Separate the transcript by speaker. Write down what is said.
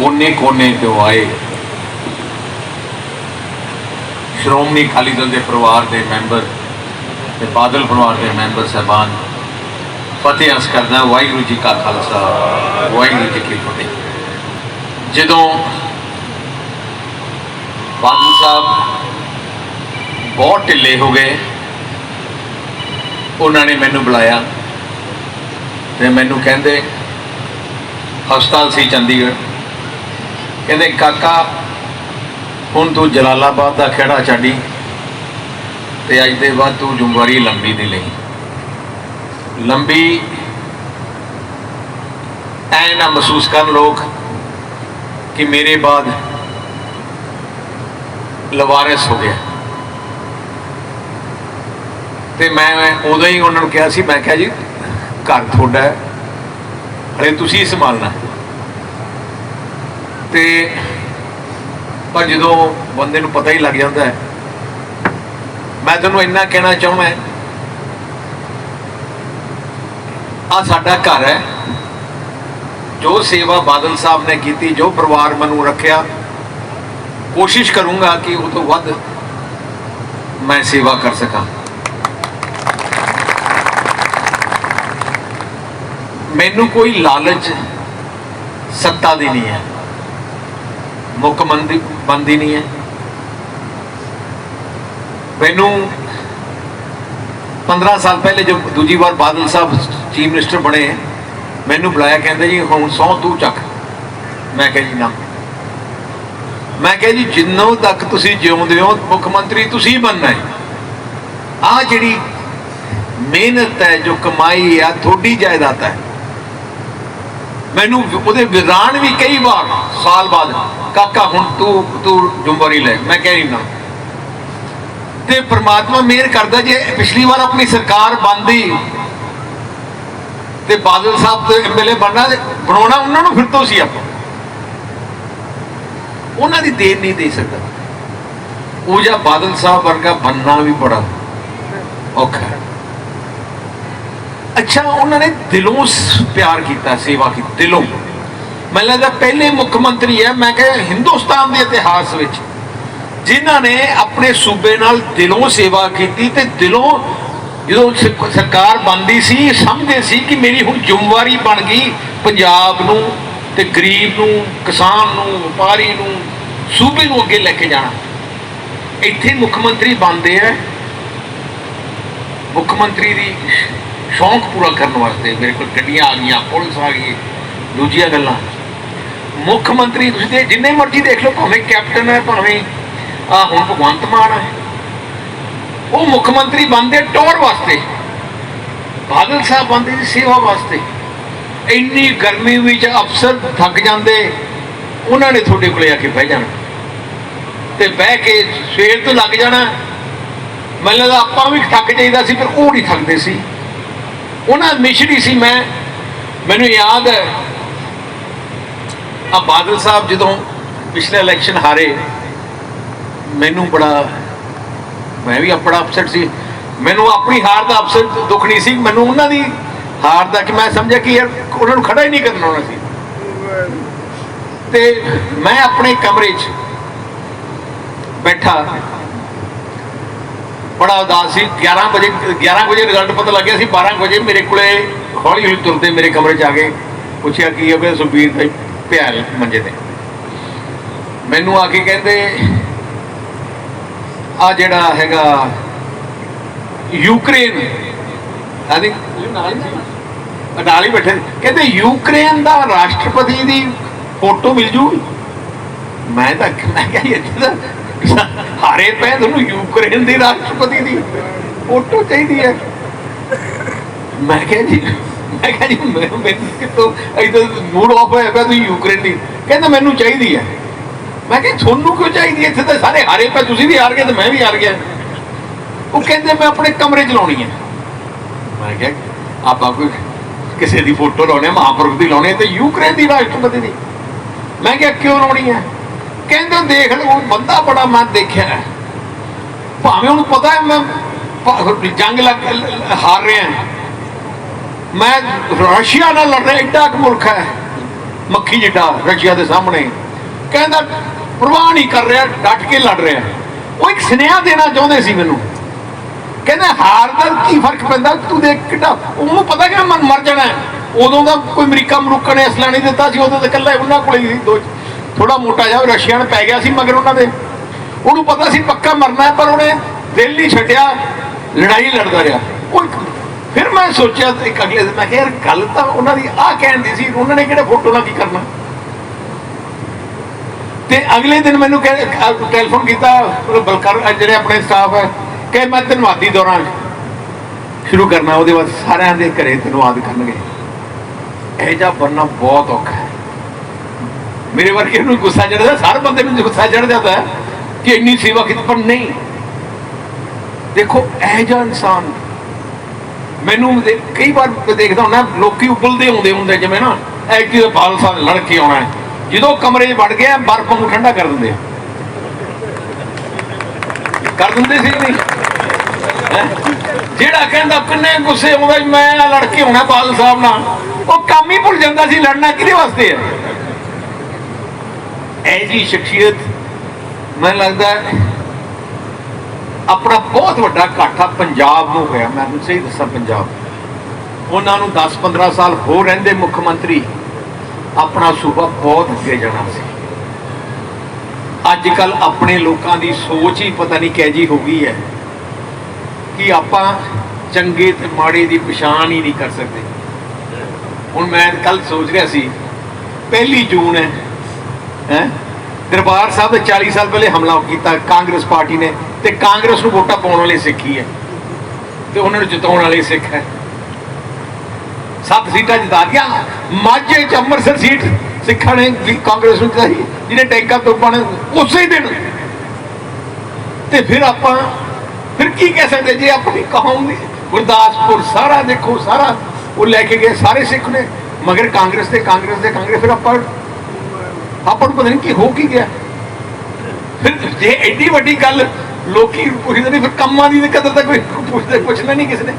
Speaker 1: ਕੋਨੇ-ਕੋਨੇ ਤੋਂ ਆਏ। ਸ਼੍ਰੋਮਣੀ ਅਕਾਲੀ ਦਲ ਦੇ ਪਰਿਵਾਰ ਦੇ ਮੈਂਬਰ ਤੇ ਬਾਦਲ ਪਰਿਵਾਰ ਦੇ ਮੈਂਬਰ ਸਹਿਬਾਨ ਫਤਿਹ ਅਸ ਕਰਦਾ ਵਾਹਿਗੁਰੂ ਜੀ ਕਾ ਖਾਲਸਾ, ਵਾਹਿਗੁਰੂ ਜੀ ਕੀ ਫਤਿਹ। ਜਦੋਂ ਬਾਦਲ ਸਾਹਿਬ ਬਹੁਤ ਢਿੱਲੇ ਹੋ ਗਏ, ਉਹਨਾਂ ਨੇ ਮੈਨੂੰ ਬੁਲਾਇਆ ਤੇ ਮੈਨੂੰ ਕਹਿੰਦੇ, ਹਸਪਤਾਲ ਸੀ ਚੰਡੀਗੜ੍ਹ। ਕਹਿੰਦੇ, ਕਾਕਾ, ਹੁਣ ਤੂੰ ਜਲਾਲਾਬਾਦ ਦਾ ਖੇੜਾ ਛੱਡੀ ਤੇ ਅੱਜ ਦੇ ਬਾਅਦ ਤੂੰ ਜ਼ਿੰਮੇਵਾਰੀ ਲੰਬੀ ਨਹੀਂ। ਲਈ ਲੰਬੀ ਐ ਨਾ ਮਹਿਸੂਸ ਕਰਨ ਲੋਕ ਕਿ ਮੇਰੇ ਬਾਅਦ ਲਵਾਰਿਸ ਹੋ ਗਿਆ। ਤੇ ਮੈਂ ਉਦੋਂ ਹੀ ਉਹਨਾਂ ਨੂੰ ਕਿਹਾ ਸੀ, ਮੈਂ ਕਿਹਾ ਜੀ, ਘਰ ਤੁਹਾਡਾ ਹੈ, ਹਲੇ ਤੁਸੀਂ ਸੰਭਾਲਣਾ। ਤੇ ਪਰ ਜਦੋਂ ਬੰਦੇ ਨੂੰ ਪਤਾ ਹੀ ਲੱਗ ਜਾਂਦਾ ਹੈ, ਮੈਂ ਤੁਹਾਨੂੰ ਇੰਨਾ ਕਹਿਣਾ ਚਾਹੁੰਦਾ ਆ ਸਾਡਾ ਘਰ ਹੈ, ਜੋ ਸੇਵਾ ਬਾਦਲ ਸਾਹਿਬ ਨੇ ਕੀਤੀ, ਜੋ ਪਰਿਵਾਰ ਮੈਨੂੰ ਰੱਖਿਆ, ਕੋਸ਼ਿਸ਼ ਕਰੂੰਗਾ ਕਿ ਉਹ ਤੋਂ ਵੱਧ ਮੈਂ ਸੇਵਾ ਕਰ ਸਕਾਂ। ਮੈਨੂੰ ਕੋਈ ਲਾਲਚ, ਸੱਤਾ ਦੀ ਨਹੀਂ ਹੈ। ਮੁੱਖ ਮੰਤਰੀ ਬੰਦੀ ਨਹੀਂ ਹੈ। ਮੈਨੂੰ 15 ਸਾਲ ਪਹਿਲੇ ਜਦ ਦੂਜੀ ਵਾਰ ਬਾਦਲ ਸਾਹਿਬ ਚੀਫ ਮਿਨਿਸਟਰ ਬਣੇ ਮੈਨੂੰ ਬੁਲਾਇਆ ਕਹਿੰਦੇ ਜੀ, ਹੁਣ ਸੌ ਤੂੰ ਚੱਕ। ਮੈਂ ਕਿਹਾ ਜੀ, ਨਾ। ਮੈਂ ਕਿਹਾ ਜੀ, ਜਿੰਨੋਂ ਤੱਕ ਤੁਸੀਂ ਜਿਉਂਦੇ ਹੋ, ਮੁੱਖ ਮੰਤਰੀ ਤੁਸੀਂ ਬਣਨਾ ਹੈ। ਆ ਜਿਹੜੀ ਮਿਹਨਤ ਹੈ, ਜੋ ਕਮਾਈ ਆ ਤੁਹਾਡੀ ਜਾਇਦਾਦ ਹੈ। ਮੈਨੂੰ ਉਹਦੇ ਵਿਰਾਨ ਵੀ ਕਈ ਵਾਰ, ਸਾਲ ਬਾਅਦ, ਕਾਕਾ ਹੁਣ ਤੂੰ ਤੂੰ ਜ਼ਿੰਮੇਵਾਰੀ ਲੈ, ਮੈਂ ਕਹਿ ਰਹੀ ਨਾ। ਤੇ ਪ੍ਰਮਾਤਮਾ ਮਿਹਰ ਕਰਦਾ ਜੇ ਪਿਛਲੀ ਵਾਰ ਆਪਣੀ ਸਰਕਾਰ ਬੰਦੀ ਤੇ ਬਾਦਲ ਸਾਹਿਬ ਤੇ ਐਮਐਲਏ ਬਣਨਾ ਤੇ ਬਣਾਉਣਾ ਉਹਨਾਂ ਨੂੰ ਫਿਰ ਤੋਂ ਸੀ ਆਪਾਂ। ਉਹਨਾਂ ਦੀ ਦੇਰ ਨਹੀਂ ਦੇ ਸਕਦਾ। ਉਹ ਜਾਂ ਬਾਦਲ ਸਾਹਿਬ ਵਰਗਾ ਬੰਨਾ ਵੀ ਬੜਾ ਔਖਾ ਹੈ। ਅੱਛਾ, ਉਹਨਾਂ ਨੇ ਦਿਲੋਂ ਸ- ਪਿਆਰ ਕੀਤਾ, ਸੇਵਾ ਕੀਤੀ, ਦਿਲੋਂ। ਮੈਨੂੰ ਲੱਗਦਾ ਪਹਿਲੇ ਮੁੱਖ ਮੰਤਰੀ ਹੈ, ਮੈਂ ਕਿਹਾ ਹਿੰਦੁਸਤਾਨ ਦੇ ਇਤਿਹਾਸ ਵਿੱਚ। ਜਿਨ੍ਹਾਂ ਨੇ ਆਪਣੇ ਸੂਬੇ ਨਾਲ ਦਿਲੋਂ ਸੇਵਾ ਕੀਤੀ ਤੇ ਦਿਲੋਂ ਜਦੋਂ ਸਰਕਾਰ ਬਣਦੀ ਸੀ, ਸਮਝਦੇ ਸੀ ਕਿ ਮੇਰੀ ਹੁਣ ਜ਼ਿੰਮੇਵਾਰੀ ਬਣ ਗਈ ਪੰਜਾਬ ਨੂੰ ਤੇ ਗਰੀਬ ਨੂੰ, ਕਿਸਾਨ ਨੂੰ, ਵਪਾਰੀ ਨੂੰ, ਸੂਬੇ ਨੂੰ ਅੱਗੇ ਲੈ ਕੇ ਜਾਣਾ। ਇੱਥੇ ਮੁੱਖ ਮੰਤਰੀ ਬਣਦੇ ਆ ਮੁੱਖ ਮੰਤਰੀ ਦੀ ਸ਼ੌਂਕ ਪੂਰਾ ਕਰਨ ਵਾਸਤੇ ਮੇਰੇ ਕੋਲ ਗੱਡੀਆਂ ਆ ਗਈਆਂ, ਪੁਲਿਸ ਆ ਗਈ। ਦੂਜੀਆਂ ਗੱਲਾਂ। ਮੁੱਖ ਮੰਤਰੀ, ਤੁਸੀਂ ਦੇ ਜਿੰਨੇ ਮਰਜ਼ੀ ਦੇਖ ਲਓ, ਭਾਵੇਂ ਕੈਪਟਨ ਹੈ, ਭਾਵੇਂ, ਆ, ਹੁਣ ਭਗਵੰਤ ਮਾਨ ਹੈ। ਉਹ ਮੁੱਖ ਮੰਤਰੀ ਬਣਦੇ ਟੌਰ ਵਾਸਤੇ, ਬਾਦਲ ਸਾਹਿਬ ਬਣਦੇ ਸੀ ਸੇਵਾ ਵਾਸਤੇ। ਇੰਨੀ ਗਰਮੀ ਵਿੱਚ ਅਫਸਰ ਥੱਕ ਜਾਂਦੇ, ਉਹਨਾਂ ਨੇ ਤੁਹਾਡੇ ਕੋਲੇ ਆ ਕੇ ਬਹਿ ਜਾਣਾ। ਤੇ ਬਹਿ ਕੇ ਸਵੇਰ ਤੋਂ ਲੱਗ ਜਾਣਾ। ਮੈਨੂੰ ਲੱਗਦਾ ਆਪਾਂ ਵੀ ਥੱਕ ਜਾਈਦਾ ਸੀ, ਪਰ ਉਹ ਨਹੀਂ ਥੱਕਦੇ ਸੀ। ਉਹਨਾਂ ਮਿਸ਼ਰੀ ਸੀ ਮੈਂ। ਮੈਨੂੰ ਯਾਦ ਹੈ ਆ ਬਾਦਲ ਸਾਹਿਬ ਜਦੋਂ ਪਿਛਲੇ ਇਲੈਕਸ਼ਨ ਹਾਰੇ, ਮੈਨੂੰ ਬੜਾ, ਮੈਂ ਵੀ ਆਪਣਾ ਅਪਸੈਟ ਸੀ। ਮੈਨੂੰ ਆਪਣੀ ਹਾਰ ਦਾ ਅਪਸੈਟ ਦੁੱਖ ਨਹੀਂ ਸੀ, ਮੈਨੂੰ ਉਹਨਾਂ ਦੀ ਹਾਰ ਦਾ ਕਿ ਮੈਂ ਸਮਝਿਆ ਕਿ ਯਾਰ ਉਹਨਾਂ ਨੂੰ ਖੜਾ ਹੀ ਨਹੀਂ ਕਰਨਾ ਹੋਣਾ ਸੀ। ਤੇ ਮੈਂ ਆਪਣੇ ਕਮਰੇ 'ਚ ਬੈਠਾ ਬੜਾ ਉਦਾਸ ਸੀ। 11 ਵਜੇ 11 ਵਜੇ ਰਿਜ਼ਲਟ ਪਤਾ ਲੱਗਿਆ ਸੀ। 12 ਵਜੇ ਮੇਰੇ ਕੋਲੇ ਹੌਲੀ ਹੌਲੀ ਤੁਰਦੇ ਮੇਰੇ ਕਮਰੇ 'ਚ ਆ ਕੇ ਪੁੱਛਿਆ ਕੀ ਹੋ ਗਿਆ ਸੁਖਬੀਰ ਭਾਈ ਪਿਆ ਮੰਜੇ ਤੇ। ਮੈਨੂੰ ਆ ਕੇ ਕਹਿੰਦੇ, ਆ ਜਿਹੜਾ ਹੈਗਾ ਯੂਕਰੇਨ। ਆਦੀ ਨਾਲ ਹੀ ਬੈਠੇ। ਕਹਿੰਦੇ, ਯੂਕਰੇਨ ਦਾ ਰਾਸ਼ਟਰਪਤੀ ਦੀ ਫੋਟੋ ਮਿਲ ਜੂ? ਮੈਂ ਤਾਂ, ਮੈਂ ਕਿਹਾ, ਇੱਥੇ ਤਾਂ ਹਾਰੇ ਪਏ ਤੁਹਾਨੂੰ ਯੂਕਰੇਨ ਦੇ ਰਾਸ਼ਟਰਪਤੀ ਦੀ ਫੋਟੋ ਚਾਹੀਦੀ ਹੈ। ਮੈਂ ਕਿਹਾ ਜੀ, ਮੈਂ ਕਿਹਾ ਜੀ, ਮੈਂ- ਕਿਤੋਂ ਇਧਰ ਮੂਡ ਆਫ ਹੋਇਆ ਪਿਆ ਤੁਸੀਂ ਯੂਕਰੇਨ ਦੀ। ਕਹਿੰਦਾ ਮੈਨੂੰ ਚਾਹੀਦੀ ਹੈ। ਮੈਂ ਕਿਹਾ ਤੁਹਾਨੂੰ ਕਿਉਂ ਚਾਹੀਦੀ ਇੱਥੇ ਤਾਂ ਸਾਰੇ ਹਾਰੇ ਪਏ, ਤੁਸੀਂ ਵੀ ਹਾਰ ਗਏ ਤੇ ਮੈਂ ਵੀ ਹਾਰ ਗਿਆ। ਉਹ ਕਹਿੰਦੇ ਮੈਂ ਆਪਣੇ ਕਮਰੇ ਚ ਲਾਉਣੀ ਹੈ। ਮੈਂ ਕਿਹਾ ਆਪਾਂ ਕੋਈ ਕਿਸੇ ਦੀ ਫੋਟੋ ਲਾਉਣੀ ਹੈ, ਮਹਾਂਪੁਰਖ ਦੀ ਲਾਉਣੀ ਹੈ ਤੇ ਯੂਕਰੇਨ ਦੀ ਰਾਸ਼ਟਰਪਤੀ ਦੀ। ਮੈਂ ਕਿਹਾ ਕਿਉਂ ਲਾਉਣੀ ਹੈ? ਕਹਿੰਦੇ ਦੇਖ ਲਓ ਬੰਦਾ ਬੜਾ ਮੈਂ ਦੇਖਿਆ ਭਾਵੇਂ ਉਹਨੂੰ ਪਤਾ ਹੈ, ਮੈਂ ਜੰਗ ਲੱਗ ਹਾਰ ਰਿਹਾ ਮੈਂ ਰਸ਼ੀਆ ਨਾਲ ਲੜ ਰਿਹਾ ਐਡਾ ਕੁ ਮੁਲਕ ਹੈ। ਮੱਖੀ ਜਿੱਡਾ ਰਸ਼ੀਆ ਦੇ ਸਾਹਮਣੇ। ਕਹਿੰਦਾ ਪ੍ਰਵਾਹ ਨਹੀਂ ਕਰ ਰਿਹਾ, ਡਟ ਕੇ ਲੜ ਰਿਹਾ। ਉਹ ਇੱਕ ਸੁਨੇਹਾ ਦੇਣਾ ਚਾਹੁੰਦੇ ਸੀ ਮੈਨੂੰ। ਕਹਿੰਦਾ ਹਾਰ ਦਾ ਕੀ ਫ਼ਰਕ ਪੈਂਦਾ? ਤੂੰ ਦੇਖ ਕਿੱਡਾ ਉਹਨੂੰ ਪਤਾ ਕਿ ਮਨ ਮਰ ਜਾਣਾ ਉਦੋਂ ਦਾ ਕੋਈ ਅਮਰੀਕਾ ਅਮਰੂਕਾ ਨੇ ਅਸਲਾ ਨਹੀਂ ਦਿੱਤਾ ਸੀ, ਉਦੋਂ ਤਾਂ ਇਕੱਲਾ ਉਹਨਾਂ ਕੋਲੇ ਹੀ ਦੋ ਥੋੜਾ ਮੋਟਾ ਜਿਹਾ ਰਸ਼ੀਆ ਪੈ ਗਿਆ ਸੀ ਮਗਰ ਉਹਨਾਂ ਦੇ। ਉਹਨੂੰ ਪਤਾ ਸੀ ਪੱਕਾ ਮਰਨਾ ਹੈ, ਪਰ ਉਹਨੇ ਦਿਲ ਨਹੀਂ ਛੱਡਿਆ, ਲੜਾਈ ਲੜਦਾ ਰਿਹਾ। ਉਹ ਫਿਰ ਮੈਂ ਸੋਚਿਆ ਇੱਕ ਅਗਲੇ ਦਿਨ, ਮੈਂ ਕਿਹਾ, ਯਾਰ, ਗੱਲ ਤਾਂ ਉਹਨਾਂ ਦੀ ਆਹ ਕਹਿਣ ਦੀ ਸੀ, ਉਹਨਾਂ ਨੇ ਕਿਹੜੇ ਫੋਟੋ ਨਾਲ ਕੀ ਕਰਨਾ? ਤੇ ਅਗਲੇ ਦਿਨ ਮੈਨੂੰ ਟੈਲੀਫੋਨ ਕੀਤਾ ਬਲਕਰ ਜਿਹੜੇ ਆਪਣੇ ਸਟਾਫ ਹੈ, ਕਿ ਮੈਂ ਧੰਨਵਾਦੀ ਦੌਰਾਨ ਸ਼ੁਰੂ ਕਰਨਾ, ਉਹਦੇ ਬਾਅਦ ਸਾਰਿਆਂ ਦੇ ਘਰੇ ਧੰਨਵਾਦ ਕਰਨਗੇ। ਇਹ ਜਿਹਾ ਬਣਨਾ ਬਹੁਤ ਔਖਾ ਹੈ। ਮੇਰੇ ਵਰਗੇ ਨੂੰ ਗੁੱਸਾ ਚੜਦਾ ਹਰ ਬੰਦੇ ਨੂੰ ਗੁੱਸਾ ਚੜ ਜਾਂਦਾ ਹੈ ਕਿ ਇੰਨੀ ਸੇਵਾ ਕੀਤੀ, ਪਰ ਨਹੀਂ। ਦੇਖੋ, ਇਹ ਜਿਹਾ ਇਨਸਾਨ ਮੈਨੂੰ ਕਈ ਵਾਰ ਦੇਖਦਾ ਹੁੰਦਾ, ਲੋਕੀ ਉਬਲਦੇ ਆਉਂਦੇ ਹੁੰਦੇ ਜਿਵੇਂ ਨਾ ਐਕਟਿਵ ਬਾਲ ਸਾਹਿਬ ਲੜ ਕੇ ਆਉਣਾ ਜਦੋਂ ਕਮਰੇ 'ਚ ਵੜ ਗਿਆ, ਬਰਫ਼ ਨੂੰ ਠੰਡਾ ਕਰ ਦਿੰਦੇ ਕਰ ਦਿੰਦੇ ਸੀ ਨਹੀਂ? ਜਿਹੜਾ ਕਹਿੰਦਾ, ਕਿੰਨੇ ਗੁੱਸੇ ਆਉਂਦਾ ਮੈਂ ਆ ਲੜ ਕੇ ਆਉਣਾ ਬਾਦਲ ਸਾਹਿਬ ਨਾਲ, ਉਹ ਕੰਮ ਹੀ ਭੁੱਲ ਜਾਂਦਾ ਸੀ, ਲੜਨਾ ਕਿਹਦੇ ਵਾਸਤੇ ਹੈ? ਇਹ ਜੀ ਸ਼ਖਸੀਅਤ, ਮੈਨੂੰ ਲੱਗਦਾ ਆਪਣਾ ਬਹੁਤ ਵੱਡਾ ਘਾਟਾ ਪੰਜਾਬ ਨੂੰ ਹੋਇਆ। ਮੈਂ ਤੁਹਾਨੂੰ ਸਹੀ ਦੱਸਾਂ ਪੰਜਾਬ। ਉਹਨਾਂ ਨੂੰ 10-15 ਸਾਲ ਹੋਰ ਰਹਿੰਦੇ ਮੁੱਖ ਮੰਤਰੀ, ਆਪਣਾ ਸੂਬਾ ਬਹੁਤ ਅੱਗੇ ਜਾਣਾ ਸੀ। ਅੱਜ ਕੱਲ ਆਪਣੇ ਲੋਕਾਂ ਦੀ ਸੋਚ ਹੀ ਪਤਾ ਨਹੀਂ ਕਿਹੋ ਜੀ ਹੋ ਗਈ ਹੈ ਕਿ ਆਪਾਂ ਚੰਗੇ ਤੇ ਮਾੜੇ ਦੀ ਪਛਾਣ ਹੀ ਨਹੀਂ ਕਰ ਸਕਦੇ। ਹੁਣ ਮੈਂ ਕੱਲ ਸੋਚ ਰਿਹਾ ਸੀ, ਪਹਿਲੀ ਜੂਨ ਹੈ ਹੈ? ਦਰਬਾਰ ਸਾਹਿਬ ਦੇ 40 ਸਾਲ ਪਹਿਲੇ ਹਮਲਾ ਕੀਤਾ, ਕਾਂਗਰਸ ਪਾਰਟੀ ਨੇ ਤੇ ਕਾਂਗਰਸ ਨੂੰ ਵੋਟਾਂ ਪਾਉਣ ਵਾਲੇ ਸਿੱਖੀ ਹੈ ਤੇ ਉਹਨਾਂ ਨੂੰ ਜਿਤਾਉਣ ਵਾਲੇ ਸਿੱਖ ਹੈ। ਸੱਤ ਸੀਟਾਂ ਜਿਤਾ ਦੀਆਂ ਮਾਝੇ ਚ ਅੰਮ੍ਰਿਤਸਰ ਸੀਟ ਸਿੱਖਾਂ ਨੇ ਕਾਂਗਰਸ ਨੂੰ ਜਿਤਾਈ, ਜਿਹਨੇ ਟੈਂਕਾਂ ਤੋਪਾਂ ਨੇ, ਉਸੇ ਦਿਨ। ਤੇ ਫਿਰ ਆਪਾਂ, ਫਿਰ ਕੀ ਕਹਿ ਸਕਦੇ ਜੇ ਆਪਣੀ ਕੌਮ ਦੀ? ਗੁਰਦਾਸਪੁਰ ਸਾਰਾ ਦੇਖੋ, ਸਾਰਾ ਉਹ ਲੈ ਕੇ ਗਏ ਸਾਰੇ ਸਿੱਖ ਨੇ। ਮਗਰ ਕਾਂਗਰਸ ਤੇ ਕਾਂਗਰਸ ਦੇ ਕਾਂਗਰਸ, ਫਿਰ ਆਪਾਂ ਆਪਾਂ ਨੂੰ ਪਤਾ ਨਹੀਂ ਕੀ ਹੋ ਕੀ ਗਿਆ। ਫਿਰ ਜੇ ਐਡੀ ਵੱਡੀ ਗੱਲ ਲੋਕੀ ਪੁੱਛਦੇ ਨਹੀਂ ਫਿਰ ਕੰਮਾਂ ਦੀ ਕਦਰ ਤਾਂ ਕੋਈ ਪੁੱਛਦੇ ਪੁੱਛਣਾ ਨਹੀਂ ਕਿਸੇ ਨੇ।